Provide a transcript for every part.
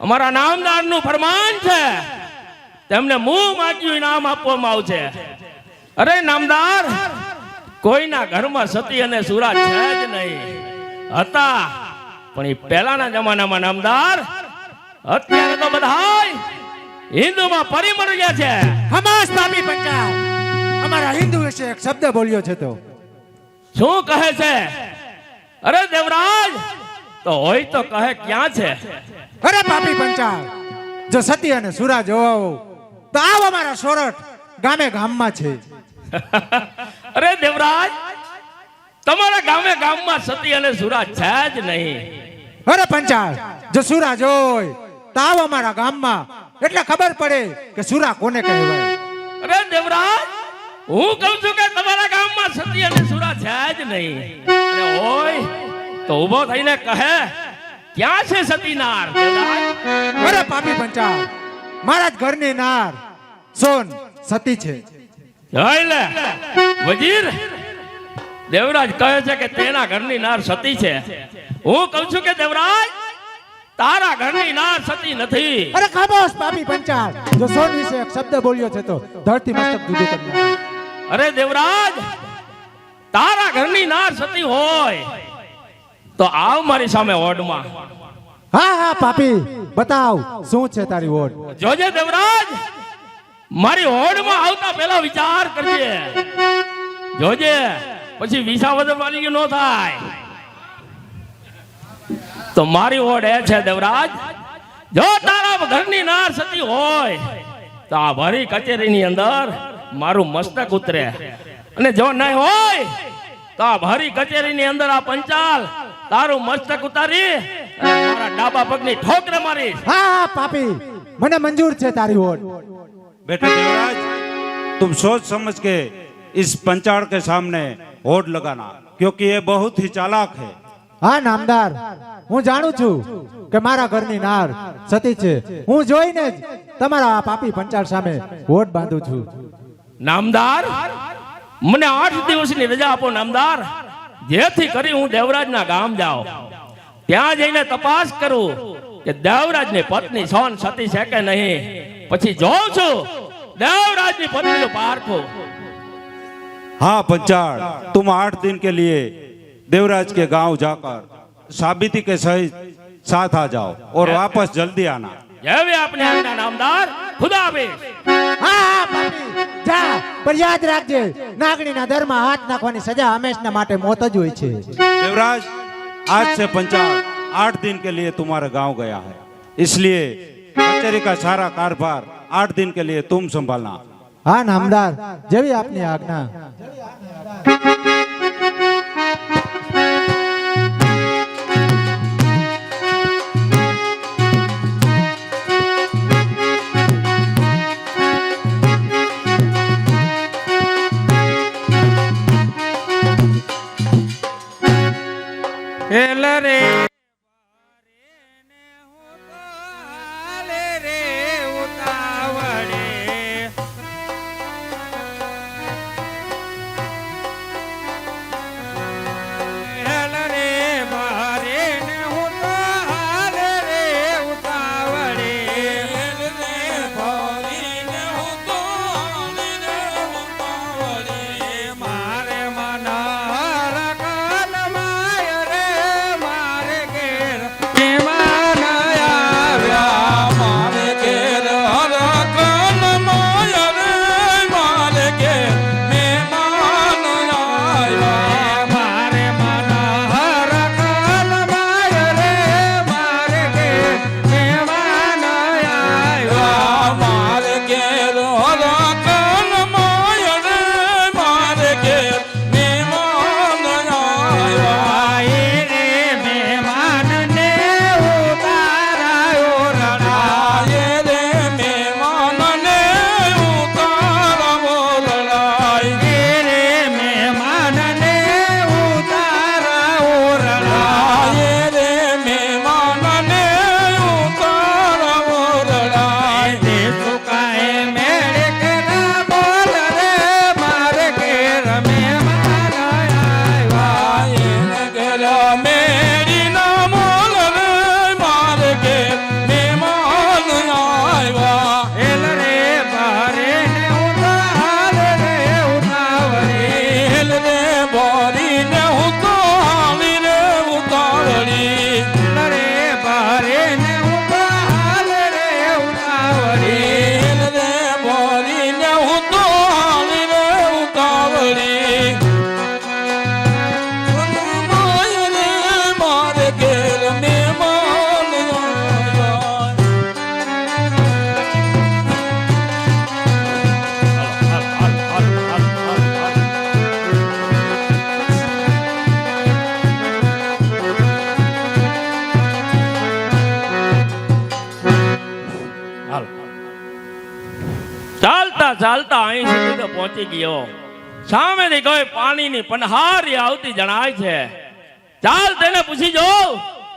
અમારા નામદારનું ફરમાન છે. તેમને મુંહ માગ્યું ઇનામ આપવામાં આવશે. અરે નામદાર કોઈના ઘરમાં સતી અને સુરા છે જ નહીં. હતા. પણ એ પહેલાના જમાનામાં નામદાર અત્યારે તો બધા હિન્દુમાં પરિમળ ગયા છે. હમાસ પાપી પંચાલ. અમારા હિન્દુ વિશે એક શબ્દ બોલ્યો છે તો. શું કહે છે? અરે દેવરાજ તો હોય તો કહે ક્યાં છે? અરે પાપી પંચાલ જો સતી અને સુરા જોવા હો, તો આવ અમારા સોરઠ ગામે ગામમાં છે. અરે દેવરાજ તમારા ગામે ગામમાં સતી અને સુરા છે જ નહીં. અરે પંચાલ જો સુરા જોય તો આવ અમારા ગામમાં એટલે ખબર પડે કે સુરા કોને કહેવાય. અરે દેવરાજ હું કહું છું કે તમારા ગામમાં સતી અને સુરા છે જ નહીં. અને હોય તો ઊભો થઈને કહે ક્યાં છે સતી નાર અરે પાપી પંચાલ મારા જ ઘરની નાર. સોન સતી છે. એટલે વજીર દેવરાજ કહે છે કે તેના ઘરની નાર સતી છે. હું કહું છું કે દેવરાજ તારા ઘરની નાર સતી નથી. અરે ખામોશ પાપી પંચાલ જો સોન વિશે એક શબ્દ બોલ્યો છે તો ધરતી મસ્તક જુદું કરી અરે દેવરાજ તારા ઘરની નાર સતી હોય. તો આવ મારી સામે ઓડમાં હા હા પાપી બતાવ શું છે તારી ઓડ જોજે દેવરાજ મારી ઓડમાં આવતા પહેલા વિચાર કરજે જોજે પછી વિસાવદર વાળી ન થાય. તો મારી ઓડ એ છે દેવરાજ જો તારા ઘરની નાર સતી હોય તો આ ભરી કચેરીની અંદર મારું મસ્તક ઉતરે. અને જો નહીં હોય તો આ ભરી કચેરીની અંદર આ પંચાલ તારું મસ્તક ઉતારી અને મારા ડાબા પગની ઠોકરે મારીશ હા હા પાપી મને મંજૂર છે તારી ઓટ बेटे देवराज तुम सोच समझ के इस पंचाड़ के सामने होड़ लगाना क्योंकि ये बहुत ही चालाक है હા નામદાર હું જાણું છું કે મારા ઘરની નાર સતી છે હું જોઈને જ તમારા આ પાપી પંચાળ સામે વોટ બાંધું છું નામદાર મને આઠ દિવસની રજા આપો નામદાર જેથી કરી હું દેવરાજના ગામ જાઉં ત્યાં જઈને તપાસ કરું કે દેવરાજની પત્ની સોન સતી છે કે નહીં પછી જોઉં છું દેવરાજની પત્નીનું પારખું हाँ पंचाड़ तुम आठ दिन के लिए देवराज के गांव जाकर साबिती के सहित साथ आ जाओ और वापस जल्दी आना જેવી આપને આજ્ઞા નામદાર ખુદા હાફિઝ. હા હા પાપી જા પણ યાદ રાખજે નાગણીના દરમાં હાથ નાખવાની સજા હંમેશના માટે મોત જ હોય છે देवराज आज से पंचाड़ आठ दिन के लिए तुम्हारे गांव गया है इसलिए कचहरी का सारा कारभार आठ दिन के लिए तुम संभालना હા નામદાર જેવી આપની આજ્ઞા ચાલતા અહીં સુધી તો પહોંચી ગયો. સામેની કોઈ પાણીની પનહારી આવતી જણાય છે. ચાલ તેને પૂછી જો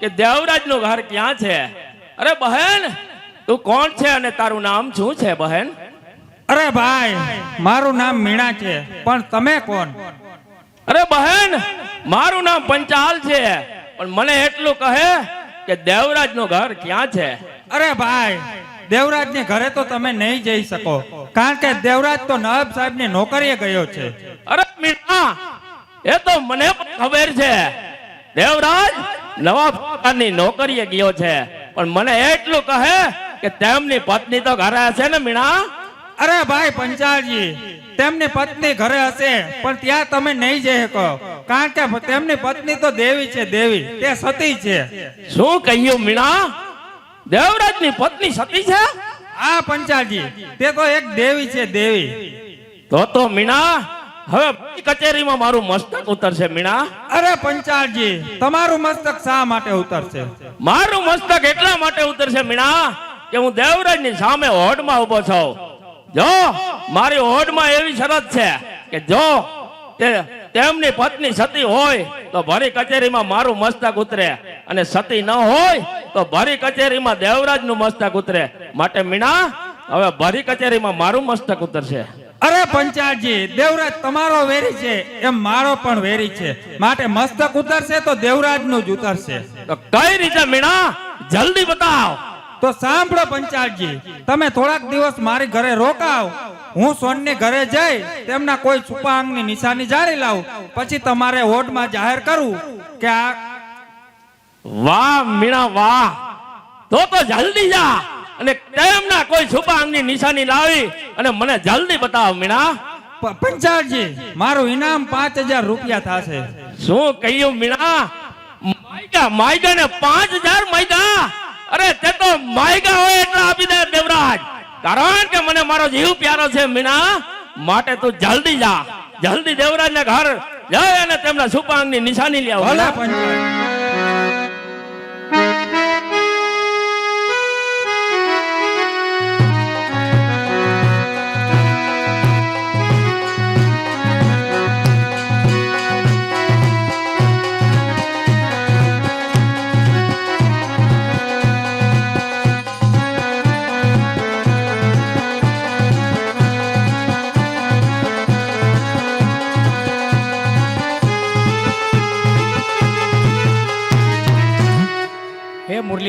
કે દેવરાજનું ઘર ક્યાં છે? અરે બહેન તું કોણ છે અને તારું નામ શું છે બહેન? અરે ભાઈ મારું નામ મીણા છે પણ તમે કોણ? અરે બહેન મારું નામ પંચાલ છે પણ મને એટલું કહે કે દેવરાજનું ઘર ક્યાં છે? અરે ભાઈ દેવરાજ ને ઘરે તો તમે નહીં જઈ શકો. કારણ કે દેવરાજ તો નવાબ સાહેબની નોકરીએ ગયો છે. અરે મીઠા એ તો મને ખબર છે. દેવરાજ નવાબની નોકરીએ ગયો છે. પણ મને એટલું કહે કે તેમની પત્ની તો ઘરે હશે ને મીણા? અરે ભાઈ પંચાળજી તેમની પત્ની ઘરે હશે પણ ત્યાં તમે નહીં જઈ શકો. કારણ કે તેમની પત્ની તો દેવી છે દેવી. તે સતી છે. શું કહ્યું મીણા? દેવરાજની પત્ની સતી છે? આ પંચાલજી. તે તો એક દેવી છે દેવી. તો તો મીણા હવે કચેરીમાં મારું મસ્તક ઉતરશે મીણા. અરે પંચાલજી તમારું મસ્તક શા માટે ઉતરશે? મારું મસ્તક એટલા માટે ઉતરશે મીણા કે હું દેવરાજની સામે હોડમાં ઊભો છું. જો મારી હોડમાં એવી શરત છે કે જો તે તેમની પત્ની સતી હોય તો ભરી કચેરીમાં મારું મસ્તક ઉતરે અને સતી ન હોય તો ભરી કચેરીમાં દેવરાજનું મસ્તક ઉતરે. માટે મીણા હવે ભરી કચેરીમાં મારું મસ્તક ઉતરશે. અરે પંચાયતજી દેવરાજ તમારો વેરી છે એમ મારો પણ વેરી છે. માટે મસ્તક ઉતરશે તો દેવરાજનું જ ઉતરશે. તો કઈ રીતે મીણા? જલ્દી બતાવ. તો સાંભળો પંચાયતજી તમે થોડાક દિવસ મારી ઘરે રોકાવ. હું સોનની ઘરે જઈ તેમના કોઈ છુપા અંગની નિશાની જાળી લાવું. પછી તમારે વોર્ડમાં જાહેર કરું કે આ વાહ મીણા વાહ. તો તો જલ્દી જા. અને તેમના કોઈ છુપા અંગની નિશાની લાવી અને મને જલ્દી બતાવ મીણા. પંચાળજી મારું ઇનામ પાંચ હજાર રૂપિયા થશે. શું કહ્યું મીણા? માયગા માયગા ને પાંચ હજાર માયગા? અરે તે તો માયગા હોય એટલા આપી દે દેવરાજ. કારણ કે મને મારો જીવ પ્યારો છે મીણા. માટે તું જલ્દી જા. જલ્દી દેવરાજ ને ઘર જઈ અને તેમના છુપા અંગની નિશાની લે આવ ભલે મીણા.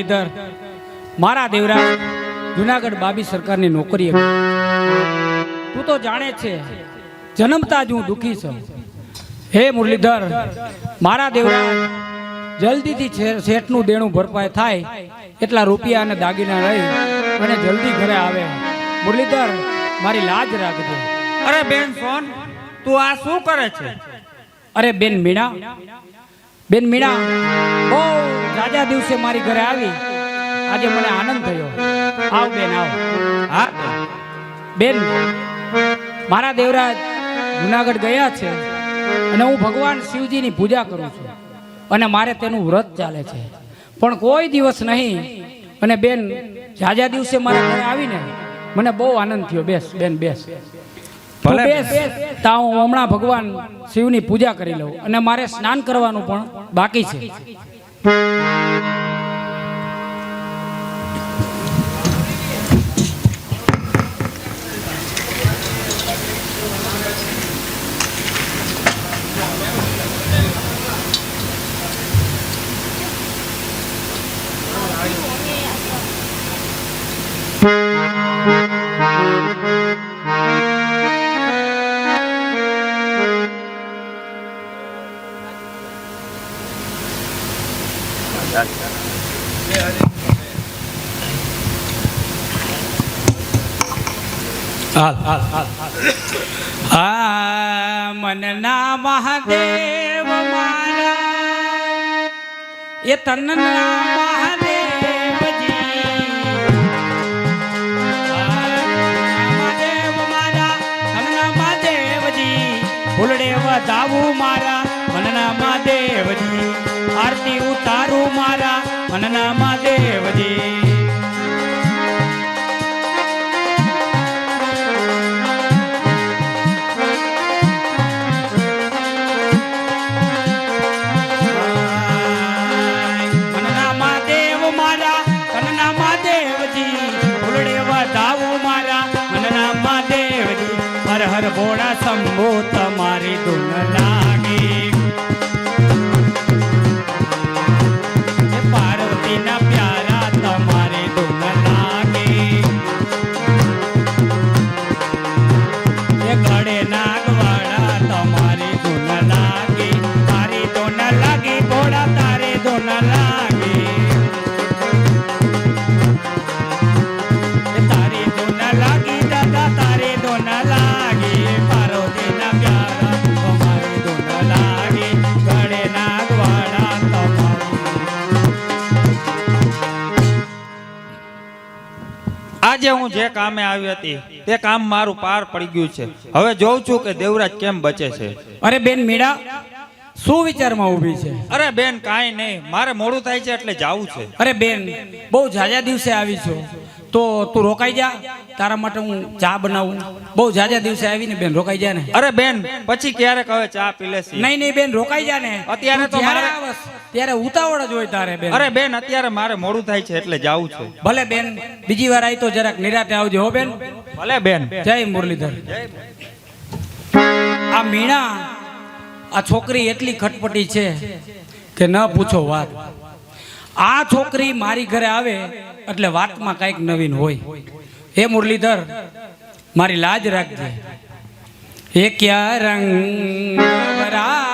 હે મુરલીધર મારા દેવરા, જુનાગઢ બાબી સરકારની નોકરી તું તો જાણે છે, જન્મતા જ હું દુઃખી છું. હે મુરલીધર, મારા દેવરા, જલ્દીથી શેઠનું દેણું ભરપાઈ થાય એટલા રૂપિયા અને દાગીના રહી અને જલ્દી ઘરે આવે. મુરલીધર, મારી લાજ રાખજો. અરે બેન, સોન, તું આ શું કરે છે? અરે બેન મીણા બેન, મીણા, બહુ રાજા દિવસે મારી ઘરે આવી. આજે મને આનંદ થયો. આવ બેન, આવ. હા? બેન, મારા દેવરાજ જુનાગઢ ગયા છે અને હું ભગવાન શિવજીની પૂજા કરું છું અને મારે તેનું વ્રત ચાલે છે. પણ કોઈ દિવસ નહીં. અને બેન જાજા દિવસે મારા ઘરે આવીને મને બહુ આનંદ થયો. બેસ, બેન, બેસ. ભલે તા હું હમણાં ભગવાન શિવની પૂજા કરી લઉં અને મારે સ્નાન કરવાનું પણ બાકી છે. હાલ આ મનના મહાદેવ મારા. એ તનના ભોળા શંભો તમારી ધૂન લાગી. પાર્વતીના આજે હું જે કામે આવી હતી તે કામ મારું પાર પડી ગયું છે. હવે જોઉં છું કે દેવરાજ કેમ બચે છે. અરે બેન મીડા શું વિચારમાં ઊભી છે? અરે બેન કાંઈ નહીં મારે મોડું થાય છે એટલે જાવું છે. અરે બેન બહુ ઝાઝા દિવસે આવી છો. તો તું રોકાઈ જા. તારા માટે હું ચા બનાવું. બહુ જાજા દિવસે આવીને બેન રોકાઈ જા ને. અરે બેન પછી ક્યારેક હવે ચા પી લેશે નહીં નહીં બેન રોકાઈ જા ને. અત્યારે તો મારે- ત્યારે ઉતાવળ જ હોય તારે બેન. અરે બેન અત્યારે મારે મોડું થાય છે એટલે જાવું છે. ભલે બેન બીજી વાર આવી તો જરાક નિરાતે આવજો હો બેન. ભલે બેન. જય મુરલીધર. આ મીણા આ છોકરી એટલી ખટપટી છે કે ન પૂછો વાત. આ છોકરી મારી ઘરે આવે એટલે વાતમાં કંઈક નવીન હોય. એ મુરલીધર મારી લાજ રાખજે. એ ક્યાં રંગ ભરા